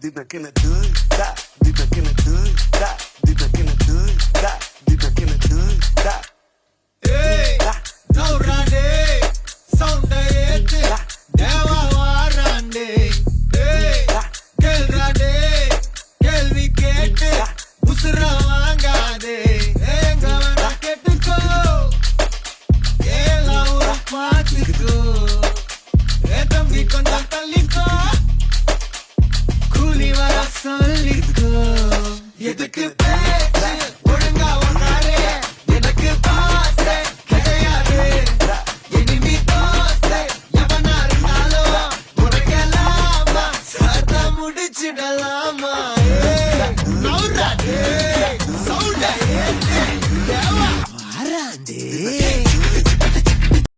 Did I can I do it? Did I can I do it? சொல்லிக்கோ எதுக்கு ஒழுங்கா ஒன்னாரு எனக்கு பாச கிடையாது. இனிமி தோசை. எவனாருனாலோ உடைக்கலாமா சாத்த முடிச்சிடலாமா? நௌராது சௌண்டே தேவா